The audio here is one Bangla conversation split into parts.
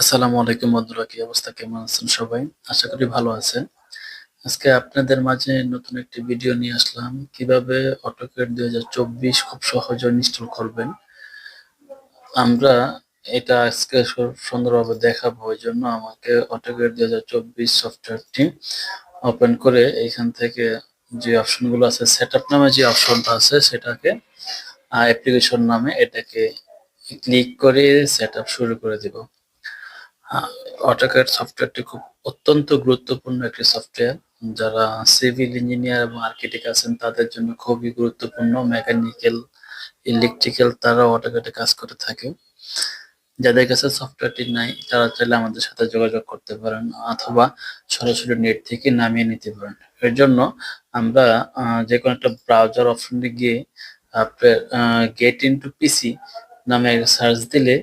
আসসালামু আলাইকুম বন্ধুরা, কি অবস্থা? কেমন আছেন সবাই? আশা করি ভালো আছেন। আজকে আপনাদের মাঝে নতুন একটি ভিডিও নিয়ে আসলাম। কীভাবে অটোক্যাড দুই হাজার চব্বিশ খুব সহজে ইনস্টল করবেন। আমরা এটা আজকে সুন্দরভাবে দেখাবো। ওই জন্য আমাকে অটোক্যাড দুই হাজার চব্বিশ সফটওয়্যারটি ওপেন করে এখান থেকে যে অপশনগুলো আছে সেট আপ নামে যে অপশনটা আছে, সেটাকে অ্যাপ্লিকেশন নামে এটাকে ক্লিক করে সেট শুরু করে দিব। অটোক্যাড সফটওয়্যারটি খুব অত্যন্ত গুরুত্বপূর্ণ একটি সফটওয়্যার যারা সিভিল ইঞ্জিনিয়ার এবং আর্কিটেক্ট আছেন, তাদের জন্য খুবই গুরুত্বপূর্ণ। মেকানিক্যাল ইলেকট্রিক্যাল তারা অটোক্যাডে কাজ করে থাকে। যাদের কাছে সফটওয়্যারটি নাই, তারা চাইলে আমাদের সাথে যোগাযোগ করতে পারেন অথবা সরাসরি নেট থেকে নামিয়ে নিতে পারেন। এর জন্য আমরা যে কোনো একটা ব্রাউজার অপশনে গিয়ে, আপনার গেট ইনটু পিসি নামে সার্চ দিলে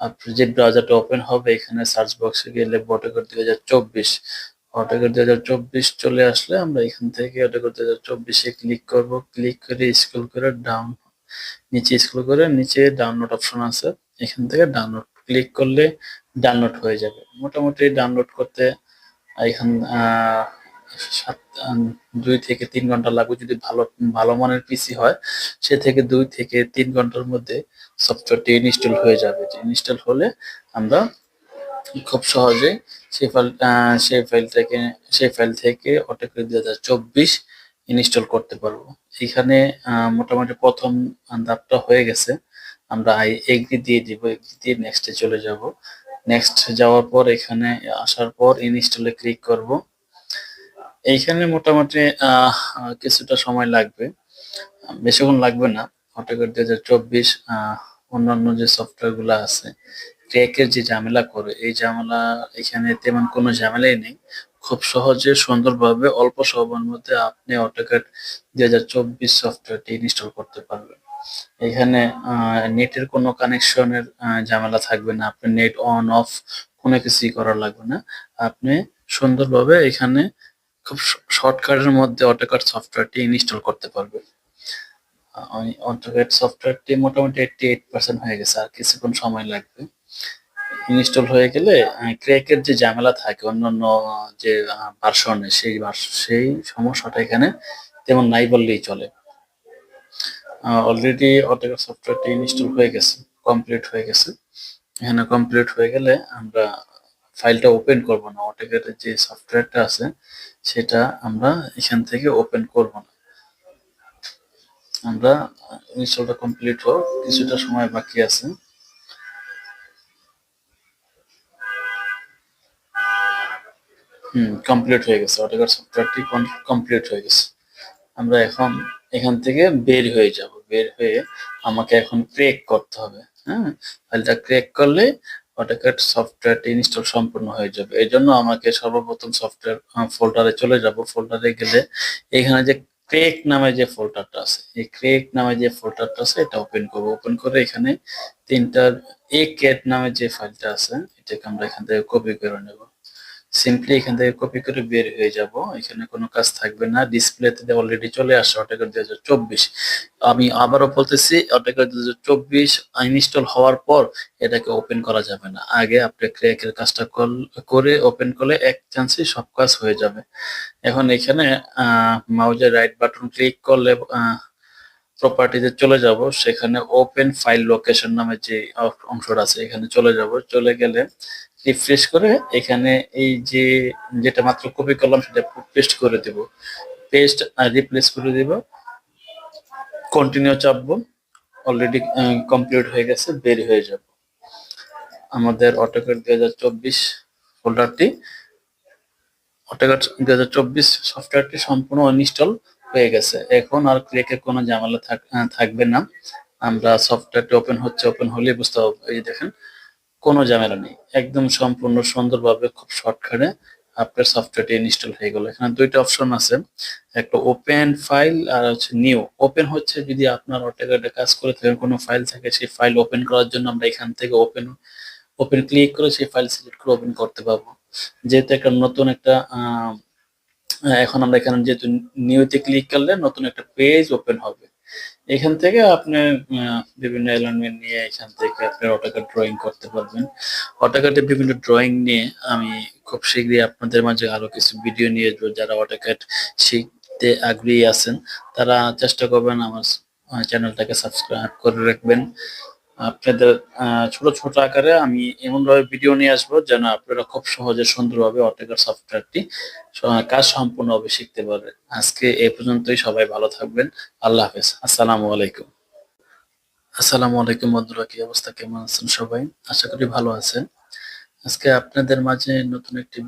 আপনার যে ব্রাউজারটা ওপেন হবে, এখানে সার্চ বক্সে গেলে অটোক্যাড দুই হাজার চব্বিশ। অটোক্যাড দুই হাজার চব্বিশ চলে আসলে আমরা এখান থেকে অটোক্যাড দুই হাজার চব্বিশে ক্লিক করব। ক্লিক করে স্ক্রল করে ডাউন নিচে স্ক্রল করে নিচে ডাউনলোড অপশন আছে। এখান থেকে ডাউনলোড ক্লিক করলে ডাউনলোড হয়ে যাবে। মোটামুটি ডাউনলোড করতে এখান সাত দুই থেকে তিন ঘণ্টা লাগবে যদি ভালো ভালো মানের পিসি হয়, সে থেকে দুই থেকে তিন ঘণ্টার মধ্যে সফটওয়্যারটি ইনস্টল হয়ে যাবে। ইনস্টল হলে আমরা খুব সহজে সেই ফাইল সেই ফাইল থেকে সেই ফাইল থেকে অটোক্যাড দুই হাজার চব্বিশ ইনস্টল করতে পারব। এখানে মোটামুটি প্রথম ধাপটা হয়ে গেছে। আমরা আই এগ্রি দিয়ে দিব এগ্রি দিয়ে নেক্সটে চলে যাব। নেক্সট যাওয়ার পর এখানে আসার পর ইনস্টলে ক্লিক করব। এইখানে মোটামুটি কিছুটা সময় লাগবে। বেশিক্ষণ লাগবে না। অটোক্যাড দুই হাজার চব্বিশ অন্যান্য যে সফটওয়্যারগুলো আছে ক্র্যাকের যে ঝামেলা করে, এই ঝামেলা এখানে তেমন কোনো ঝামেলাই নেই। খুব সহজে, সুন্দরভাবে, অল্প সময়ের মধ্যে আপনি অটোক্যাড দুই হাজার চব্বিশ সফটওয়্যারটি ইনস্টল করতে পারবেন। এখানে নেটের কোনো কানেকশনের ঝামেলা থাকবে না। আপনি নেট অন অফ কোনো কিছুই করা লাগবে না। আপনি সুন্দরভাবে এখানে খুব শর্টকাটের মধ্যে অটোক্যাড সফটওয়্যারটি ইনস্টল করতে পারবেন অটোক্যাড সফটওয়্যারটি মোটামুটি এইটটি এইট পার্সেন্ট হয়ে গেছে, আর কিছুক্ষণ সময় লাগবে। ইনস্টল হয়ে গেলে ক্র্যাকের যে ঝামেলা থাকে, অন্যান্য যে ভার্সনে সেই সেই সমস্যাটা এখানে তেমন নাই বললেই চলে। অলরেডি অটোক্যাড সফটওয়্যারটি ইনস্টল হয়ে গেছে কমপ্লিট হয়ে গেছে। এখানে কমপ্লিট হয়ে গেলে আমরা ফাইলটা ওপেন করব না অটোক্যাডের যে সফটওয়্যারটা আছে, সেটা আমরা এখান থেকে ওপেন করব না। আমরা ইনস্টলটা কমপ্লিট হোক, কিছুটা সময় বাকি আছে। হুম কমপ্লিট হয়ে গেছে। অটোক্যাড সফটওয়্যারটি কমপ্লিট হয়ে গেছে। আমরা এখন এখান থেকে বের হয়ে যাব। বের হয়ে আমাকে এখন ক্রেক করতে হবে। হ্যাঁ ফাইলটা ক্রেক করলে অটোক্যাড সফটওয়্যারটি ইনস্টল সম্পূর্ণ হয়ে যাবে। এই জন্য আমাকে সর্বপ্রথম সফটওয়্যার ফোল্ডারে চলে যাব। ফোল্ডারে গেলে এখানে যে ক্রেক নামে যে ফোল্ডারটা আছে, এই ক্রেক নামে যে ফোল্ডারটা আছে, এটা ওপেন করব। ওপেন করে এখানে তিনটার এ ক্যাট নামে যে ফাইলটা আছে, এটাকে আমরা এখান থেকে কপি করে নেব। সিম্পলি এখান থেকে কপি করে বের হয়ে যাব। এখানে কোনো কাজ থাকবে না। ডিসপ্লেতে অলরেডি চলে আসছে অটোক্যাড দুই হাজার চব্বিশ। আমি আবারও বলতেছি অটোক্যাড দুই হাজার চব্বিশ ইনস্টল হওয়ার পর এটাকে ওপেন করা যাবে না। আগে আপনি ক্র্যাকের কাজটা করে ওপেন করলে এক চান্সে সব কাজ হয়ে যাবে। এখন এখানে মাউজের রাইট বাটন ক্লিক করলে প্রপার্টিতে চলে যাব, সেখানে ওপেন ফাইল লোকেশন নামে যে অংশটা আছে, এখানে চলে যাব। চলে গেলে রিফ্রেশ করে এখানে এই যে, যেটা মাত্র কপি করলাম, সেটা পেস্ট করে দেব। পেস্ট রিপ্লেস করে দেব। কন্টিনিউ চাপবো। অলরেডি কমপ্লিট হয়ে গেছে, বের হয়ে যাব। আমাদের অটোক্যাড দুই হাজার চব্বিশ ফোল্ডারটি অটোক্যাড দুই হাজার চব্বিশ সফটওয়্যারটি সম্পূর্ণ ইনস্টল হয়ে গেছে। এখন আর ক্রেকের কোনো ঝামেলা থাকবে না। আমরা সফটওয়্যারটি ওপেন হচ্ছে ওপেন হলেই বুঝতে পারব এই দেখেন, কোনো ঝামেলা নেই। একদম সম্পূর্ণ সুন্দরভাবে, খুব শর্টকাটে আপনার সফটওয়্যারটি ইনস্টল হয়ে গেল। এখানে দুইটা অপশন আছে। একটা ওপেন ফাইল আর হচ্ছে নিউ ওপেন হচ্ছে যদি আপনার অটোক্যাডে কাজ করে থাকেন, কোনো ফাইল থাকে, সেই ফাইল ওপেন করার জন্য আমরা এখান থেকে ওপেন ওপেন ক্লিক করে সেই ফাইল সিলেক্ট করে ওপেন করতে পারব। যেহেতু একটা নতুন একটা এখন আমরা এখানে যেহেতু নিউতে ক্লিক করলে নতুন একটা পেজ ওপেন হবে। এখান থেকে আপনি বিভিন্ন এলিমেন্ট নিয়ে এখান থেকে আপনি অটোক্যাড ড্রয়িং করতে পারবেন। অটোক্যাডে বিভিন্ন ড্রয়িং নিয়ে আমি খুব শীঘ্রই আপনাদের মাঝে আরও কিছু ভিডিও নিয়ে আসব। যারা অটোক্যাড শিখতে আগ্রহী আছেন, তারা চেষ্টা করবেন আমার চ্যানেলটাকে সাবস্ক্রাইব করে রাখবেন। আপনাদের ছোট ছোট আকারে আমি এমনভাবে ভিডিও নিয়ে আসব যেন আপনারা খুব সহজে সুন্দরভাবে অটোক্যাড সফটওয়্যারটি কাজ সম্পূর্ণভাবে শিখতে পারবেন। আজকে এই পর্যন্তই, সবাই ভালো থাকবেন। আল্লাহ হাফেজ। আসসালামু আলাইকুম। আসসালামু আলাইকুম বন্ধুরা, কি অবস্থা? কেমন আছেন সবাই? আশা করি ভালো আছেন। আজকে আপনাদের মাঝে নতুন একটি